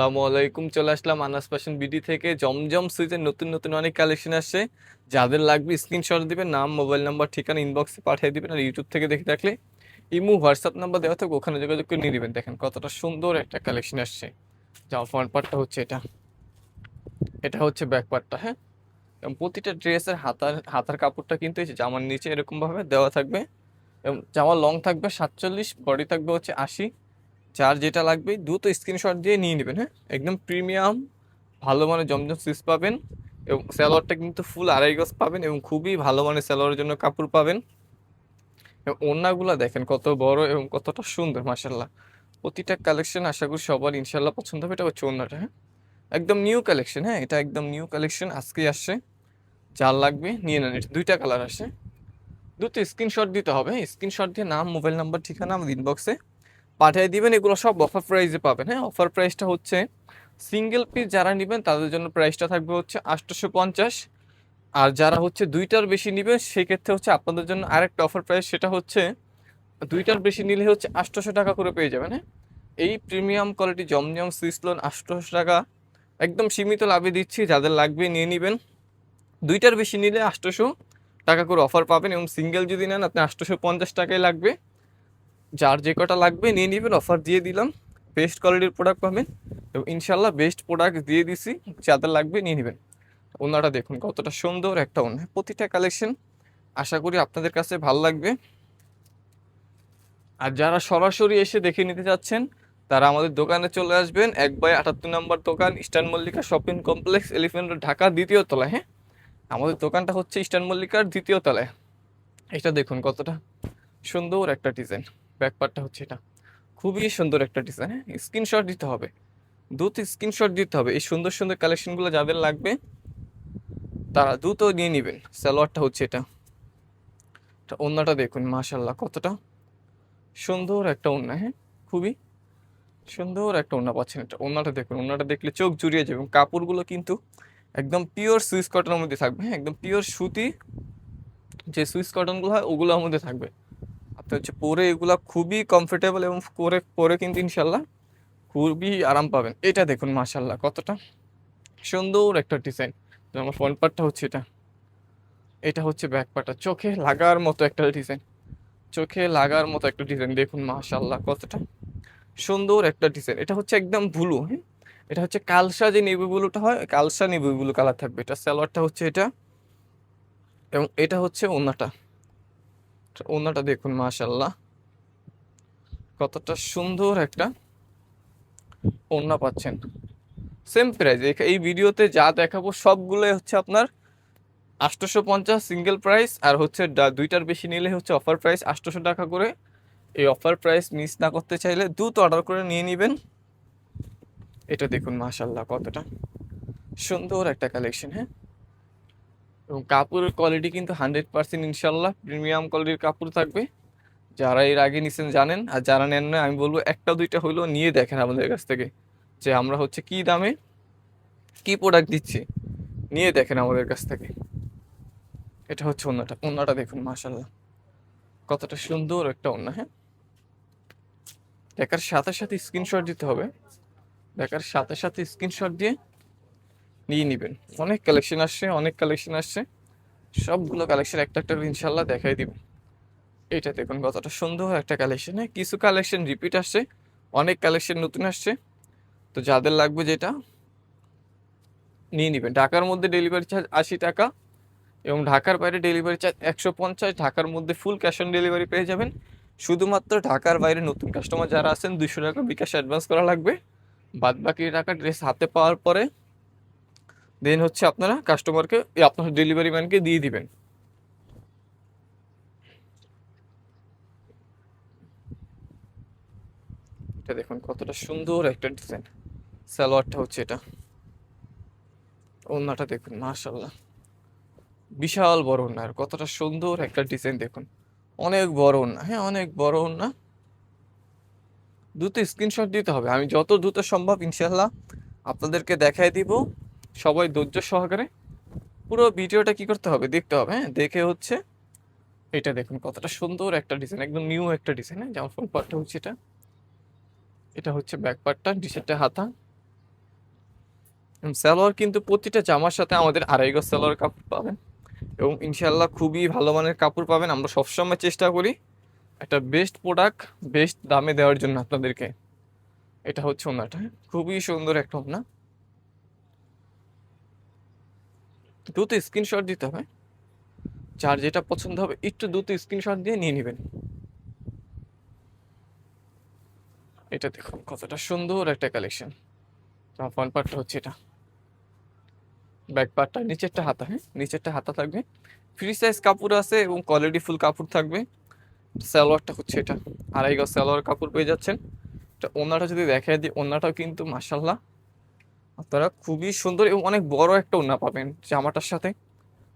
আসসালামু আলাইকুম, চলে আসলাম আনাস ফ্যাশন বিডি থেকে। জমজম সুইচের নতুন নতুন অনেক কালেকশন আসছে। যাদের লাগবে স্ক্রিনশট দিবেন, নাম মোবাইল নাম্বার ঠিকানা ইনবক্সে পাঠিয়ে দিবেন আর ইউটিউব থেকে দেখে থাকলে ইমু হোয়াটসঅ্যাপ নাম্বার দেওয়া থাকবে, ওখানে যোগাযোগ করে নিয়ে নেবেন। দেখেন কতটা সুন্দর একটা কালেকশন আসছে। যাও ফ্রন্ট পার্টটা হচ্ছে এটা। এটা হচ্ছে ব্যাক পার্টটা হ্যাঁ? এবং প্রতিটা ড্রেসের হাতার হাতার কাপড়টা কিন্তু জামার নিচে এরকমভাবে দেওয়া থাকবে। এবং জামা লং থাকবে সাতচল্লিশ বডি থাকবে হচ্ছে আশি। যার যেটা লাগবে, দ্রুত স্ক্রিনশট দিয়ে নিয়ে নেবেন হ্যাঁ? একদম প্রিমিয়াম ভালো মানের জমজম সিস পাবেন এবং স্যালোয়ারটা কিন্তু ফুল আড়াই গজ পাবেন এবং খুবই ভালো মানের স্যালোয়ারের জন্য কাপড় পাবেন। এবং ওড়নাগুলো দেখেন কত বড় এবং কতটা সুন্দর মাসাল্লাহ প্রতিটা কালেকশন আশা করি সবার ইনশাল্লাহ পছন্দ হবে, এটা হচ্ছে ওড়নাটা হ্যাঁ? একদম নিউ কালেকশন হ্যাঁ? এটা একদম নিউ কালেকশন আজকেই আসছে। যার লাগবে নিয়ে নেন, এটা দুইটা কালার আসে দুটো স্ক্রিনশট দিতে হবে স্ক্রিনশট দিয়ে নাম মোবাইল নাম্বার ঠিকানা আমাদের ইনবক্সে পাঠিয়ে দিবেন, এগুলো সব অফার প্রাইসে পাবেন। হ্যাঁ অফার প্রাইসটা হচ্ছে সিঙ্গেল পিস যারা নেবেন, তাদের জন্য প্রাইসটা থাকবে হচ্ছে আটশোশো পঞ্চাশ। আর যারা হচ্ছে দুইটার বেশি নেবে, সেক্ষেত্রে হচ্ছে আপনাদের জন্য আরেকটা অফার প্রাইস সেটা হচ্ছে দুইটার বেশি নিলে হচ্ছে আটশোশো টাকা করে পেয়ে যাবেন হ্যাঁ। এই premium quality Zamzam Swiss lawn আটশোশো টাকা, একদম সীমিত লাভে দিচ্ছি, যাদের লাগবে নিয়ে নেবেন। দুইটার বেশি নিলে আটশোশো টাকা করে অফার পাবেন এবং সিঙ্গেল যদি নেন, আপনি আটশোশো পঞ্চাশ টাকায় লাগবে। যার যে কটা লাগবে নিয়ে নেবেন অফার দিয়ে দিলাম। বেস্ট কোয়ালিটির প্রোডাক্ট পাবেন। এবং ইনশাল্লাহ বেস্ট প্রোডাক্ট দিয়ে দিছি, যাদের লাগবে নিয়ে নেবেন। ওনাটা দেখুন কতটা সুন্দর একটা ওনা প্রতিটা কালেকশন আশা করি আপনাদের কাছে ভালো লাগবে। আর যারা সরাসরি এসে দেখে নিতে চাচ্ছেন, তারা আমাদের দোকানে চলে আসবেন, এক বাই আটাত্তর নম্বর দোকান, eastern Mallika shopping complex, elephant Dhaka, দ্বিতীয় তলায় হ্যাঁ? আমাদের দোকানটা হচ্ছে ইস্টার্ন মল্লিকার দ্বিতীয় তলায়। এটা দেখুন কতটা সুন্দর একটা ডিজাইন। ব্যাকপারটা হচ্ছে এটা। খুবই সুন্দর একটা ডিজাইন হ্যাঁ? স্ক্রিনশট দিতে হবে। দ্রুত স্ক্রিনশট দিতে হবে। এই সুন্দর সুন্দর কালেকশনগুলো যাদের লাগবে, তারা দ্রুত নিয়ে নেবেন। সালোয়ারটা হচ্ছে এটা। ওন্নাটা দেখুন মাশাল্লাহ কতটা সুন্দর একটা ওন্না হ্যাঁ? খুবই সুন্দর একটা ওন্না পাচ্ছেন এটা। ওন্নাটা দেখুন, ওন্নাটা দেখলে চোখ জুড়িয়ে যাবে কাপড়গুলো কিন্তু একদম পিওর সুইস কটনের মধ্যে থাকবে হ্যাঁ? একদম পিওর সুতি যে সুইস কটনগুলো হয়, ওগুলোর মধ্যে থাকবে। আপনি হচ্ছে পরে এগুলা খুবই কমফোর্টেবল এবং পরে পরে কিন্তু ইনশাল্লাহ খুবই আরাম পাবেন। এটা দেখুন মাশাল্লাহ কতটা সুন্দর একটা ডিজাইন আমার ফ্রন্ট পার্টটা হচ্ছে এটা। এটা হচ্ছে ব্যাক পার্টটা চোখে লাগার মতো একটা ডিজাইন চোখে লাগার মতো একটা ডিজাইন দেখুন মাশাল্লাহ কতটা সুন্দর একটা ডিজাইন এটা হচ্ছে একদম ব্লু হ্যাঁ? এটা হচ্ছে কালসা যে নেভি ব্লুটা হয়, কালসা নেভি ব্লু কালার থাকবে। এটা স্যালোয়ারটা হচ্ছে এটা এবং এটা হচ্ছে ওনাটা ওনাটা দেখুন মাশাল্লাহ কতটা সুন্দর একটা ওনা পাচ্ছেন। সেম প্রাইস এই ভিডিওতে যা দেখাবো সবগুলোই হচ্ছে আপনার আটশোশো পঞ্চাশ সিঙ্গেল প্রাইস আর হচ্ছে দুইটার বেশি নিলে হচ্ছে অফার প্রাইস আটশোশো টাকা করে। এই অফার প্রাইস মিস না করতে চাইলে দ্রুত অর্ডার করে নিয়ে নেবেন। এটা দেখুন মাশাল্লাহ কতটা সুন্দর একটা কালেকশন হ্যাঁ। এবং কাপড়ের কোয়ালিটি কিন্তু হান্ড্রেড পার্সেন্ট ইনশাল্লাহ। প্রিমিয়াম কোয়ালিটির কাপড় থাকবে। যারা এর আগে নিছেন জানেন, আর যারা নেন না আমি বলব একটা দুইটা হইলেও নিয়ে দেখেন আমাদের কাছ থেকে যে আমরা হচ্ছে কি দামে কি প্রোডাক্ট দিচ্ছি। নিয়ে দেখেন আমাদের কাছ থেকে। এটা হচ্ছে অন্যটা অন্যটা দেখুন মাশাল্লাহ কতটা সুন্দর একটা অন্য হ্যাঁ? দেখার সাথে সাথে স্ক্রিনশট দিতে হবে। দেখার সাথে সাথে স্ক্রিনশট দিয়ে নিয়ে নেবেন। অনেক কালেকশন আসছে, অনেক কালেকশন আসছে। সবগুলো কালেকশন একটা একটা ইনশাল্লাহ দেখাই দিব। এটা দেখুন কতটা সুন্দর একটা কালেকশন কিছু কালেকশন রিপিট আসছে, অনেক কালেকশন নতুন আসছে। তো যাদের লাগবে যেটা, নিয়ে নেবেন। ঢাকার মধ্যে ডেলিভারি চার্জ আশি টাকা এবং ঢাকার বাইরে ডেলিভারি চার্জ একশো পঞ্চাশ। ঢাকার মধ্যে ফুল ক্যাশ অন ডেলিভারি পেয়ে যাবেন। শুধুমাত্র ঢাকার বাইরে নতুন কাস্টমার যারা আছেন দুশো টাকা বিকাশ অ্যাডভান্স করা লাগবে। বাদ বাকি টাকা ড্রেস হাতে পাওয়ার পরে দেন হচ্ছে আপনারা কাস্টমারকে আপনার ডেলিভারি ম্যানকে দিয়ে দিবেন। এটা দেখুন কতটা সুন্দর একটা ডিজাইন সালোয়ারটা হচ্ছে এটা। ওড়নাটা দেখুন মাশাল্লাহ বিশাল বড় ওড়না আর কতটা সুন্দর একটা ডিজাইন দেখুন। অনেক বড় ওড়না হ্যাঁ অনেক বড় ওড়না দ্রুত স্ক্রিনশট দিতে হবে। আমি যত দ্রুত সম্ভব ইনশাল্লাহ আপনাদেরকে দেখাই দিব। সবাই ধৈর্য সহকারে পুরো ভিডিওটা কি করতে হবে? দেখতে হবে হ্যাঁ? দেখে হচ্ছে এটা দেখুন, কতটা সুন্দর একটা ডিজাইন একদম নিউ একটা ডিজাইন হ্যাঁ? যেমন ফ্রন্ট পার্টটা হচ্ছে এটা। এটা হচ্ছে ব্যাক পার্টটা টি শার্টের হাতা সালোয়ার কিন্তু প্রতিটা জামার সাথে আমাদের আড়াই গজ সালোয়ার কাপড় পাবেন। এবং ইনশাল্লাহ খুবই ভালো মানের কাপড় পাবেন। আমরা সবসময় চেষ্টা করি একটা বেস্ট প্রোডাক্ট বেস্ট দামে দেওয়ার জন্য আপনাদেরকে। এটা হচ্ছে ওনাটা হ্যাঁ? খুবই সুন্দর একটা ওনা। দ্রুত স্ক্রিনশট দিতে হবে। যার যেটা পছন্দ হবে, একটু দ্রুত স্ক্রিনশট দিয়ে নিয়ে নেবেন। এটা দেখুন, কতটা সুন্দর একটা কালেকশন ফ্রন্ট পার্টটা হচ্ছে এটা। ব্যাক পার্টটা নিচেরটা হাতা হ্যাঁ? নিচেরটা হাতা থাকবে। ফ্রি সাইজ কাপড় আছে এবং কোয়ালিটি ফুল কাপড় থাকবে। সালোয়ারটা হচ্ছে এটা। আড়াই গজ সালোয়ার কাপড় পেয়ে যাচ্ছেন। এটা ওনাটা যদি দেখায় দিই ওনাটাও কিন্তু মাসাল্লাহ আপনারা খুবই সুন্দর এবং অনেক বড় একটা ওনা পাবেন জামাটার সাথে।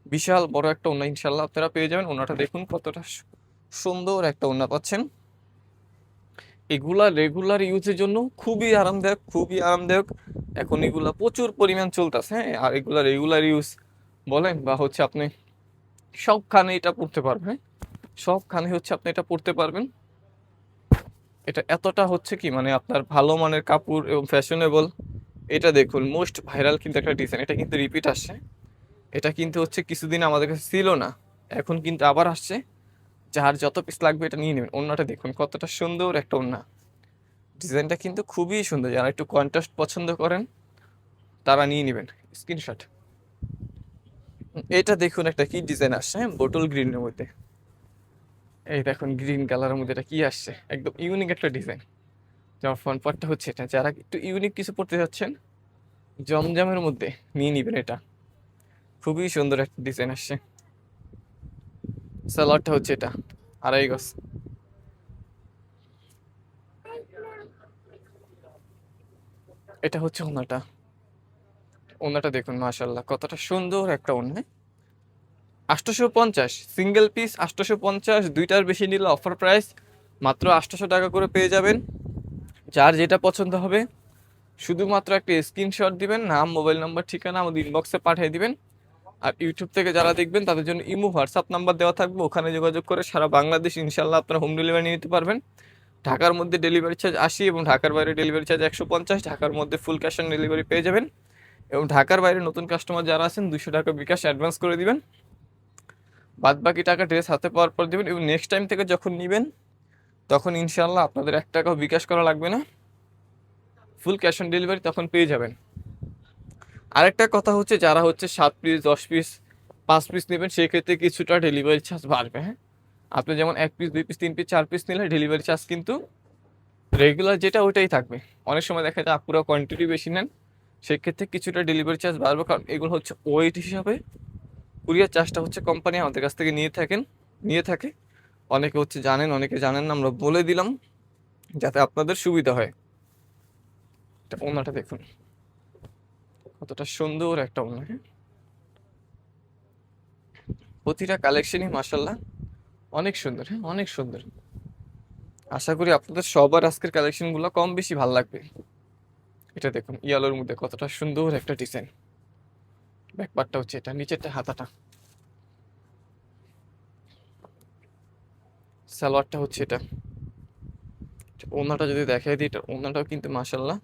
বিশাল বড় একটা ওনা ইনশাল্লাহ আপনারা পেয়ে যাবেন। ওনাটা দেখুন কতটা সুন্দর একটা ওনা পাচ্ছেন। এগুলা রেগুলার ইউজের জন্য খুবই আরামদায়ক খুবই আরামদায়ক। এখন এগুলা প্রচুর পরিমাণ চলতেছে হ্যাঁ? আর এগুলা রেগুলার ইউজ বলেন বা হচ্ছে আপনি সবখানে এটা পড়তে পারবেন হ্যাঁ? সবখানে হচ্ছে আপনি এটা পড়তে পারবেন। এটা এতটা হচ্ছে কি মানে আপনার ভালো মানের কাপড় এবং ফ্যাশনেবল এটা দেখুন মোস্ট ভাইরাল কিন্তু একটা ডিজাইন এটা কিন্তু রিপিট আসছে। এটা কিন্তু হচ্ছে কিছুদিন আমাদের কাছে ছিল না। এখন কিন্তু আবার আসছে। যার যত পিস লাগবে এটা নিয়ে নেবেন। ওন্নাটা দেখুন, কতটা সুন্দর একটা ওন্না ডিজাইনটা কিন্তু খুবই সুন্দর। যারা একটু কন্ট্রাস্ট পছন্দ করেন, তারা নিয়ে নেবেন। স্ক্রিনশট এটা দেখুন একটা কি ডিজাইন আসছে হ্যাঁ? বোটল গ্রিনের মধ্যে। এই দেখুন গ্রিন কালারের মধ্যে এটা কি আসছে? একদম ইউনিক একটা ডিজাইন যেমন ফ্রন্ট পার্টটা হচ্ছে এটা, যারা একটু ইউনিক কিছু পড়তে যাচ্ছেন, জমজমের মধ্যে নিয়ে নেবেন এটা। খুবই সুন্দর একটা ডিজাইন আসছে। সালোয়ারটা হচ্ছে এটা, আড়াই গজ। এটা হচ্ছে ওনাটা। ওনাটা দেখুন মাশাল্লাহ কতটা সুন্দর একটা ওনা। আটশোশো পঞ্চাশ সিঙ্গেল পিস আটশোশো পঞ্চাশ দুইটার বেশি নিলে অফার প্রাইস মাত্র আটশোশো টাকা করে পেয়ে যাবেন। যার যেটা পছন্দ হবে, শুধুমাত্র একটা স্ক্রিনশট দিবেন, নাম মোবাইল নাম্বার ঠিকানা আমাদের ইনবক্সে পাঠিয়ে দিবেন। আর ইউটিউব থেকে যারা দেখবেন, তাদের জন্য ইমো হোয়াটসঅ্যাপ নাম্বার দেওয়া থাকবে। ওখানে যোগাযোগ করে সারা বাংলাদেশ ইনশাল্লাহ আপনারা হোম ডেলিভারি নিতে পারবেন। ঢাকার মধ্যে ডেলিভারি চার্জ আশি এবং ঢাকার বাইরে ডেলিভারি চার্জ একশো পঞ্চাশ। ঢাকার মধ্যে ফুল ক্যাশ অন ডেলিভারি পেয়ে যাবেন। এবং ঢাকার বাইরে নতুন কাস্টমার যারা আছেন দুশো টাকা বিকাশ অ্যাডভান্স করে দিবেন। বাদ বাকি টাকা ড্রেস হাতে পাওয়ার পর দিবেন। এবং নেক্সট টাইম থেকে যখন নেবেন তখন ইনশাল্লাহ আপনাদের এক টাকাও বিকাশ করা লাগবে না। ফুল ক্যাশ অন ডেলিভারি তখন পেয়ে যাবেন। আরেকটা কথা হচ্ছে, যারা হচ্ছে সাত পিস দশ পিস পাঁচ পিস নেবেন, সেক্ষেত্রে কিছুটা ডেলিভারি চার্জ বাড়বে হ্যাঁ? আপনি যেমন এক পিস দুই পিস তিন পিস চার পিস নিলে ডেলিভারি চার্জ কিন্তু রেগুলার যেটা ওইটাই থাকবে। অনেক সময় দেখা যায় আপুরা কোয়ান্টিটি বেশি নেন, সেক্ষেত্রে কিছুটা ডেলিভারি চার্জ বাড়বে, কারণ এগুলো হচ্ছে ওয়েট হিসাবে। কুরিয়ার চার্জটা হচ্ছে কোম্পানি আমাদের কাছ থেকে নিয়ে থাকেন, নিয়ে থাকে। অনেকে হচ্ছে জানেন, অনেকে জানেন না, আমরা বলে দিলাম যাতে আপনাদের সুবিধা হয়। এটা ওনাটা দেখুন। কতটা সুন্দর একটা ওনা হ্যাঁ? প্রতিটা কালেকশনই মাসাল্লাহ অনেক সুন্দর হ্যাঁ অনেক সুন্দর। আশা করি আপনাদের সবার আজকের কালেকশনগুলো কম বেশি ভালো লাগবে। এটা দেখুন, ইয়ালোর মধ্যে কতটা সুন্দর একটা ডিজাইন। ব্যাক পার্টটা হচ্ছে এটা, নিচেরটা, হাতাটা। সালোয়ারটা হচ্ছে এটা। ওনাটা যদি দেখাই দিই, এটা ওনাটাও কিন্তু মাসাল্লাহ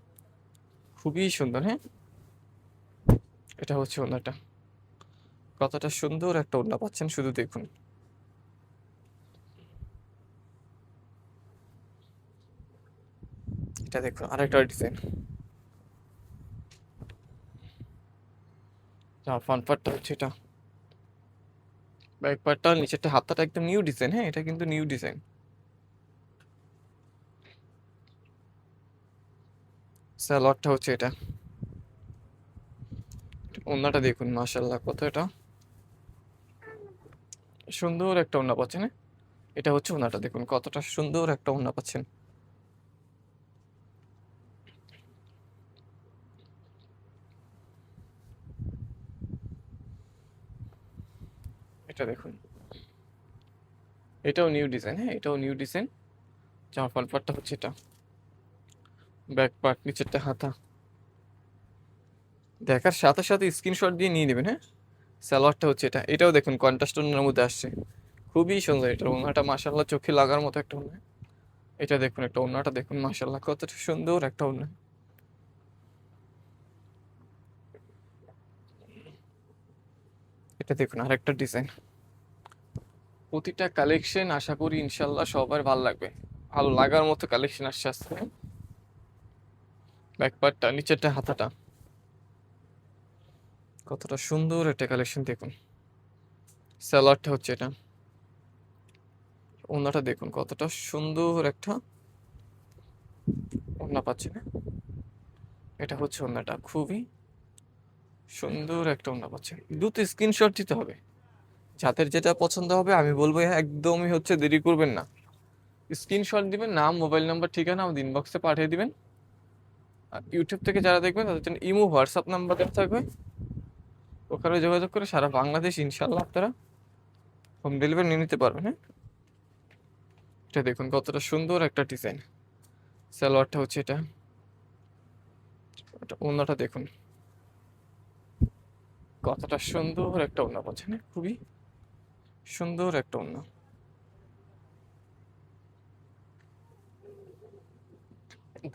খুবই সুন্দর হ্যাঁ? এটা হচ্ছে ওনাটা কতটা সুন্দর একটা ওড়না পাচ্ছেন, শুধু দেখুন। এটা দেখুন, আরেকটা ডিজাইন। পার্টটা হচ্ছে এটা। ব্যাক পার্টটা নিচেরটা হাতটা একদম নিউ ডিজাইন হ্যাঁ এটা কিন্তু নিউ ডিজাইন স্যালোয়ারটা হচ্ছে এটা। ওন্নাটা দেখুন মাশাল্লাহ কত এটা। সুন্দর একটা ওন্না পাচ্ছেন হ্যাঁ? এটা হচ্ছে ওন্নাটা, দেখুন, কতটা সুন্দর একটা ওন্না পাচ্ছেন। এটা দেখুন। এটাও নিউ ডিজাইন হ্যাঁ এটাও নিউ ডিজাইন ফ্রন্ট পার্টটা হচ্ছে এটা। ব্যাক পার্ট নিচেরটা হাতা। দেখার সাথে সাথে স্ক্রিনশট দিয়ে নিয়ে নেবেন হ্যাঁ? সালোয়ারটা হচ্ছে এটা। এটাও দেখুন কন্ট্রাস্টনের মধ্যে আসছে। খুবই সুন্দর এটা। ওনাটা মাসাল্লাহ চোখে লাগার মতো একটা ওনা এটা দেখুন, একটা ওনাটা দেখুন মাসাল্লাহ কতটা সুন্দর একটা ওনা এটা দেখুন, আরেকটা ডিজাইন প্রতিটা কালেকশন আশা করি ইনশাল্লাহ সবার ভালো লাগবে। ভালো লাগার মতো কালেকশন আসছে আসছে ব্যাকপারটা নিচেরটা, হাতাটা। কতটা সুন্দর একটা কালেকশন দেখুন। স্যালাডটা হচ্ছে এটা। ওনাটা দেখুন, কতটা সুন্দর একটা ওনা পাচ্ছে না এটা হচ্ছে ওনাটা খুবই সুন্দর একটা ওনা পাচ্ছেন। দ্রুত স্ক্রিনশট দিতে হবে। যাদের যেটা পছন্দ হবে, আমি বলব একদমই হচ্ছে দেরি করবেন না। স্ক্রিনশট দিবেন, নাম মোবাইল নাম্বার ঠিকানা আমাদের ইনবক্সে পাঠিয়ে দিবেন। আর ইউটিউব থেকে যারা দেখবেন, তাদের জন্য ইমো হোয়াটসঅ্যাপ নাম্বার দেওয়া থাকবে। ওখানে যোগাযোগ করে সারা বাংলাদেশ ইনশাল্লাহ আপনারা হোম ডেলিভারি নিয়ে নিতে পারবেন হ্যাঁ? এটা দেখুন কতটা সুন্দর একটা ডিজাইন সালোয়ারটা হচ্ছে এটা। ওনাটা দেখুন। কতটা সুন্দর একটা ওনা পাচ্ছেন হ্যাঁ? খুবই। সুন্দর একটা ওনা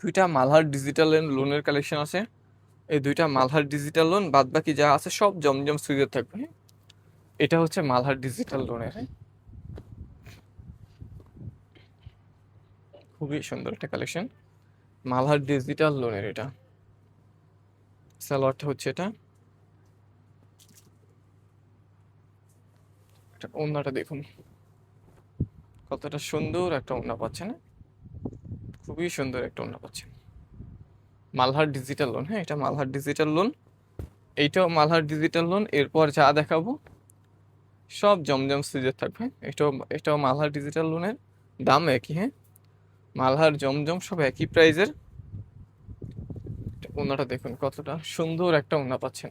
দুইটা মালহার ডিজিটাল লোনের কালেকশন আছে। এই দুইটা মালহার ডিজিটাল লোন বাদ বাকি যা আছে সব জমজম সুইজের থাকবে? এটা হচ্ছে মালহার ডিজিটাল লোনের? খুবই সুন্দর একটা কালেকশন মালহার ডিজিটাল লোনের এটা। সালোয়ারটা হচ্ছে এটা। এটা ওড়নাটা দেখুন। কতটা সুন্দর একটা ওড়না পাচ্ছেন হ্যাঁ? খুবই সুন্দর একটা ওড়না পাচ্ছেন। মালহার ডিজিটাল লোন হ্যাঁ এটা মালহার ডিজিটাল লোন এইটাও মালহার ডিজিটাল লোন এরপর যা দেখাবো, সব জমজম সিজের থাকবে এটাও এটাও মালহার ডিজিটাল লোনের দাম একই হ্যাঁ? মালহার জমজম সব একই প্রাইজের ওনাটা দেখুন কতটা সুন্দর একটা ওনা পাচ্ছেন।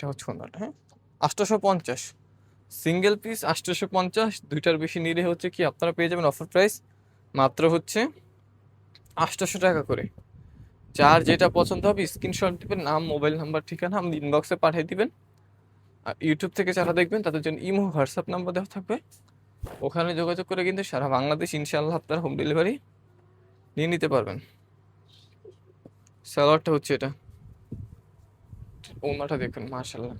এটা হচ্ছে ওনাটা হ্যাঁ? আটশোশো পঞ্চাশ। সিঙ্গেল পিস আটশোশো পঞ্চাশ। দুইটার বেশি নিলে হচ্ছে কি, আপনারা পেয়ে যাবেন অফার প্রাইস মাত্র হচ্ছে আটশোশো টাকা করে। যার যেটা পছন্দ হবে স্ক্রিনশট দিবেন, নাম মোবাইল নাম্বার ঠিকানা আপনি ইনবক্সে পাঠিয়ে দিবেন। আর ইউটিউব থেকে যারা দেখবেন, তাদের জন্য ইমো হোয়াটসঅ্যাপ নাম্বার দেওয়া থাকবে। ওখানে যোগাযোগ করে কিন্তু সারা বাংলাদেশ ইনশাল্লাহ আপনারা হোম ডেলিভারি নিয়ে নিতে পারবেন। স্যালাডটা হচ্ছে এটা। ওনাটা দেখুন মাশাল্লাহ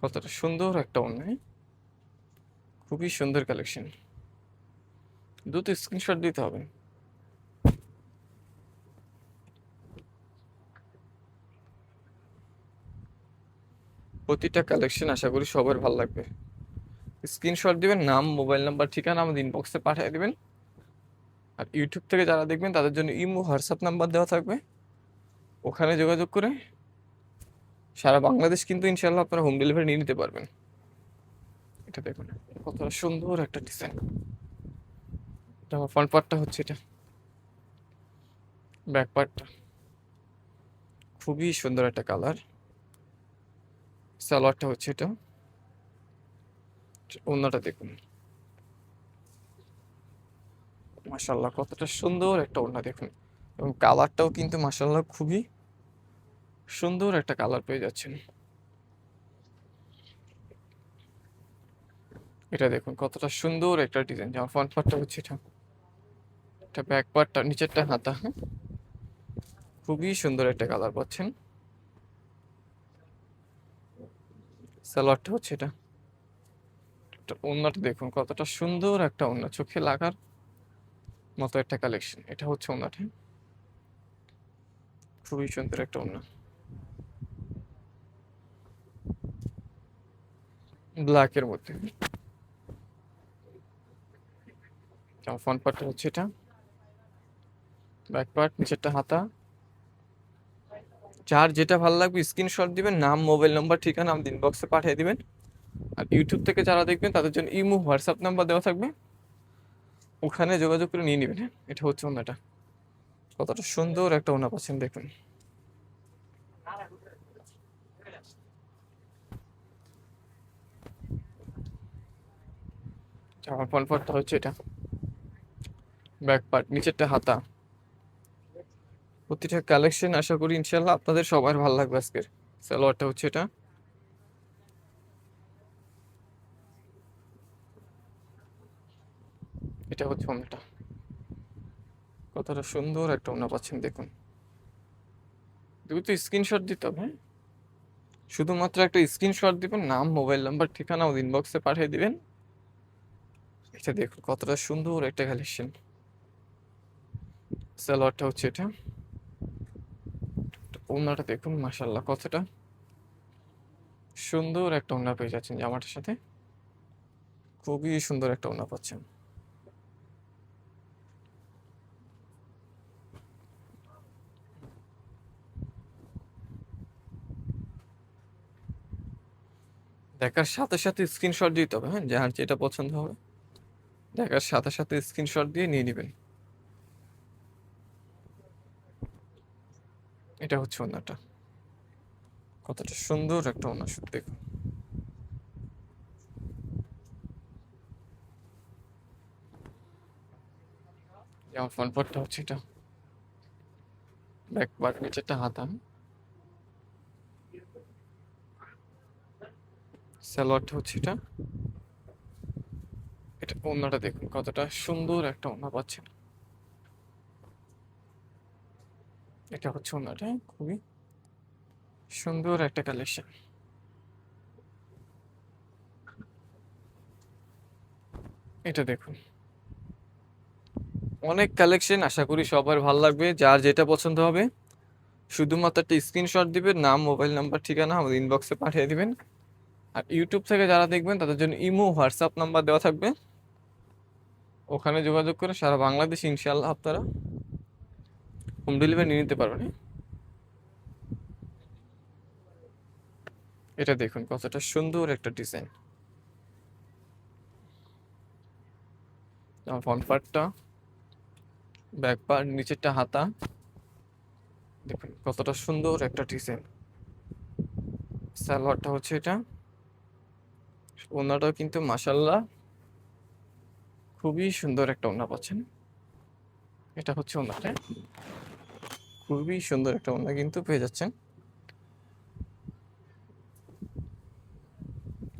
কতটা সুন্দর একটা ওনা? খুবই সুন্দর কালেকশন দুটো স্ক্রিনশট দিতে হবে। প্রতিটা কালেকশন আশা করি সবার ভালো লাগবে। স্ক্রিনশট দিবেন, নাম মোবাইল নাম্বার ঠিকানা আমাদের ইনবক্সে পাঠিয়ে দিবেন। আর ইউটিউব থেকে যারা দেখবেন, তাদের জন্য ইমো হোয়াটসঅ্যাপ নাম্বার দেওয়া থাকবে। ওখানে যোগাযোগ করে সারা বাংলাদেশ কিন্তু ইনশাল্লাহ আপনারা হোম ডেলিভারি নিয়ে নিতে পারবেন। এটা দেখুন, কতটা সুন্দর একটা ডিজাইন এটা ফ্রন্ট পার্টটা হচ্ছে এটা। ব্যাক পার্টটা খুবই সুন্দর একটা কালার সালোয়ারটা হচ্ছে এটা। অন্যটা দেখুন। মাসাল্লাহ কতটা সুন্দর একটা ওড়না দেখুন। এবং কালারটাও কিন্তু মাসাল্লাহ খুবই সুন্দর একটা কালার পেয়ে যাচ্ছেন। এটা দেখুন, কতটা সুন্দর একটা ডিজাইন যেমন ফ্রন্ট পার্টটা হচ্ছে এটা। এটা ব্যাক পার্টটা নিচেরটা হাতা হ্যাঁ? খুবই সুন্দর একটা কালার পাচ্ছেন। সালোয়ারটা হচ্ছে এটা। ওড়নাটা দেখুন, কতটা সুন্দর একটা ওড়না চোখে লাগার মতো একটা কালেকশন এটা হচ্ছে ওড়নাটা খুবই সুন্দর একটা ওড়না ব্ল্যাকের মধ্যে। ফ্রন্ট পার্টটা হচ্ছে এটা। ব্যাক পার্ট নিচেরটা হাতা। যার যেটা ভালো লাগবে স্ক্রিনশট দিবেন, নাম মোবাইল নাম্বার ঠিকানা আমাদের ইনবক্সে পাঠিয়ে দিবেন। আর ইউটিউব থেকে যারা দেখবেন, তাদের জন্য ইমো হোয়াটসঅ্যাপ নাম্বার দেওয়া থাকবে। ওখানে যোগাযোগ করে নিয়ে নেবেন। এটা হচ্ছে ওনাটা। কতটা সুন্দর একটা ওনা পাচ্ছেন, দেখুন। জামার ফ্রন্ট পার্টটা হচ্ছে এটা। ব্যাক পার্ট, নিচেরটা হাতা। প্রতিটা কালেকশন আশা করি ইনশাল্লাহ আপনাদের সবার ভালো লাগবে আজকের। সালোয়ারটা হচ্ছে এটা। এটা হচ্ছে ওনাটা কতটা সুন্দর একটা ওনা পাচ্ছেন দেখুন। তুমি তো স্ক্রিনশট দিতে হবে হ্যাঁ? শুধুমাত্র একটা স্ক্রিনশট দিবেন, নাম মোবাইল নাম্বার ঠিকানা ইনবক্সে পাঠিয়ে দিবেন। এটা দেখুন, কতটা সুন্দর একটা কালেকশন সালোয়ারটা হচ্ছে এটা। ওনাটা দেখুন মাশাল্লাহ কতটা সুন্দর একটা ওড়না পেয়ে যাচ্ছেন জামাটার সাথে। খুবই সুন্দর একটা ওড়না পাচ্ছেন। দেখার সাথে সাথে স্ক্রিনশট দিতে হবে হ্যাঁ যার যেটা পছন্দ হবে। দেখার সাথে সাথে স্ক্রিনশট দিয়ে নিয়ে নেবেন। এটা হচ্ছে ওনাটা। কতটা সুন্দর একটা ওনা শুধু দেখুন যেমন ফ্রন্ট হচ্ছে এটা। ব্যাক পার্ট নিচেরটা হাতাম সালোয়ারটা হচ্ছে এটা। এটা ওড়নাটা দেখুন, কতটা সুন্দর একটা ওড়না পাচ্ছেন। এটা হচ্ছে ওড়নাটা খুবই সুন্দর একটা কালেকশন এটা দেখুন। অনেক কালেকশন আশা করি সবার ভালো লাগবে, যার যেটা পছন্দ হবে। শুধুমাত্র একটা স্ক্রিনশট দিবেন, নাম মোবাইল নাম্বার ঠিকানা আমাদের ইনবক্সে পাঠিয়ে দিবেন। আর ইউটিউব থেকে যারা দেখবেন, তাদের জন্য ইমো হোয়াটসঅ্যাপ নাম্বার দেওয়া থাকবে। ওখানে যোগাযোগ করে সারা বাংলাদেশ ইনশাল্লাহ আপনারা হোম ডেলিভারি নিতে পারবেন হ্যাঁ? এটা দেখুন, কতটা সুন্দর একটা ডিজাইন। ফ্রন্ট পার্টটা ব্যাক পার্ট নিচেরটা হাতা। দেখুন, কতটা সুন্দর একটা ডিজাইন। সালোয়ারটা হচ্ছে এটা। ওনাটাও কিন্তু মাসাল্লাহ খুবই সুন্দর একটা ওনা পাচ্ছেন। এটা হচ্ছে ওনাটা খুবই সুন্দর একটা ওনা কিন্তু পেয়ে যাচ্ছেন।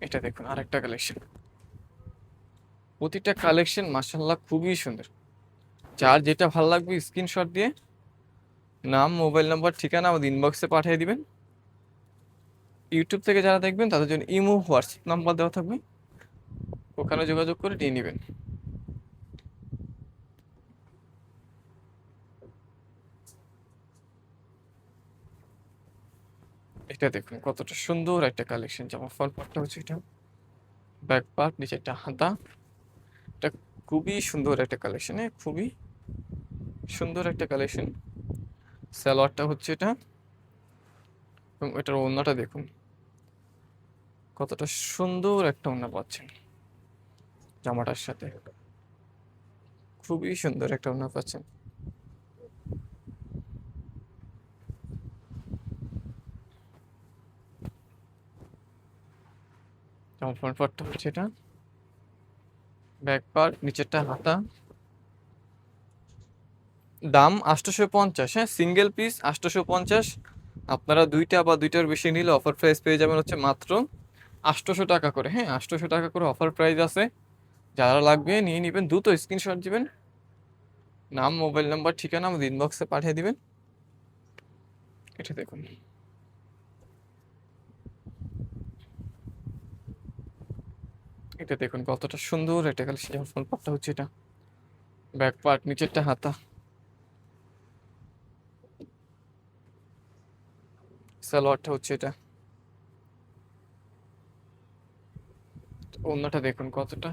এটা দেখুন, আরেকটা কালেকশন প্রতিটা কালেকশন মাসাল্লাহ খুবই সুন্দর। যার যেটা ভালো লাগবে স্ক্রিনশট দিয়ে নাম মোবাইল নাম্বার ঠিকানা আমাদের ইনবক্সে পাঠিয়ে দিবেন। ইউটিউব থেকে যারা দেখবেন, তাদের জন্য ইমো হোয়াটসঅ্যাপ নাম্বার দেওয়া থাকবে। ওখানে যোগাযোগ করে নিয়ে নেবেন। এটা দেখুন, কতটা সুন্দর একটা কালেকশন জামা ফল পার্টটা হচ্ছে এটা। ব্যাক পার্ট নিচে একটা হাতা। এটা খুবই সুন্দর একটা কালেকশন খুবই সুন্দর একটা কালেকশন সালোয়ারটা হচ্ছে এটা। এবং এটার ওড়নাটা দেখুন, কতটা সুন্দর একটা ওনা পাচ্ছেন জামাটার সাথে। খুবই সুন্দর একটা ওনা পাচ্ছেন। যেমন ফ্রন্ট পার্টটা হচ্ছে এটা। ব্যাক পার্ট নিচেরটা হাতা। দাম আটশোশো পঞ্চাশ হ্যাঁ? সিঙ্গেল পিস আটশোশো পঞ্চাশ আপনারা দুইটা বা দুইটার বেশি নিলে অফার প্রাইস পেয়ে যাবেন হচ্ছে মাত্র আটশোশো টাকা করে হ্যাঁ? আটশোশো টাকা করে অফার প্রাইস আছে। যারা লাগবে নিয়ে নেবেন, দ্রুত স্ক্রিনশট দিবেন। নাম মোবাইল নাম্বার ঠিকানা আমাদের ইনবক্সে পাঠিয়ে দিবেন। এটা দেখুন। এটা দেখুন কতটা সুন্দর একটা কালেকশন ফোন পার্টটা হচ্ছে এটা। ব্যাক পার্ট, নিচেরটা হাতা। সালোয়ারটা হচ্ছে এটা। ওড়নাটা দেখুন কতটা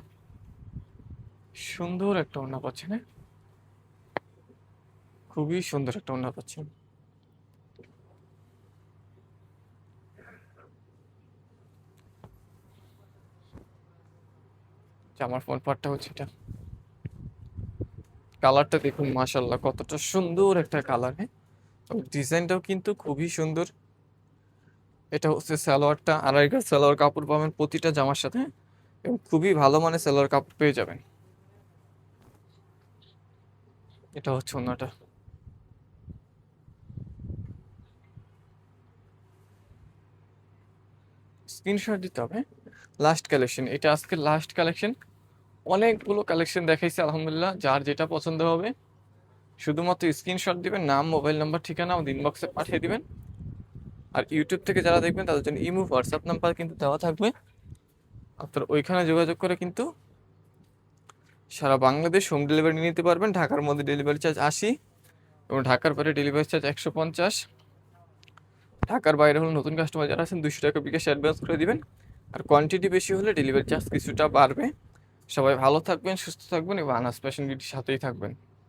সুন্দর একটা ওড়না পাচ্ছেন হ্যাঁ? খুবই সুন্দর একটা ওড়না পাচ্ছেন। জামার ফোন পার্টটা হচ্ছে এটা। কালারটা দেখুন মাশাল্লাহ কতটা সুন্দর একটা কালার হ্যাঁ? ডিজাইনটাও কিন্তু খুবই সুন্দর। এটা হচ্ছে সালোয়ারটা, আড়াই গাছ সালোয়ার কাপড় পাবেন প্রতিটা জামার সাথে এবং খুবই ভালো মানের সালোয়ার কাপড় পেয়ে যাবেন। এটা হচ্ছে অন্যটা স্ক্রিনশট দিতে হবে লাস্ট কালেকশন এটা আজকে লাস্ট কালেকশন অনেকগুলো কালেকশন দেখাইছি, আলহামদুলিল্লাহ। যার যেটা পছন্দ হবে, শুধুমাত্র স্ক্রিনশট দিবেন, নাম মোবাইল নাম্বার ঠিকানা আমাদের ইনবক্সে পাঠিয়ে দিবেন। আর ইউটিউব থেকে যারা দেখবেন, তাদের জন্য ইমো হোয়াটসঅ্যাপ নাম্বার কিন্তু দেওয়া থাকবে। আপনার ওইখানে যোগাযোগ করে কিন্তু সারা বাংলাদেশ হোম ডেলিভারি নিতে পারবেন। ঢাকার মধ্যে ডেলিভারি চার্জ আশি এবং ঢাকার বাইরে ডেলিভারি চার্জ একশো পঞ্চাশ। ঢাকার বাইরে হলে নতুন কাস্টমার যারা আছেন দুশো টাকা বিকাশ অ্যাডভান্স করে দিবেন। আর কোয়ান্টিটি বেশি হলে ডেলিভারি চার্জ কিছুটা বাড়বে। সবাই ভালো থাকবেন সুস্থ থাকবেন এবং আনাস বিউটির সাথেই থাকবেন।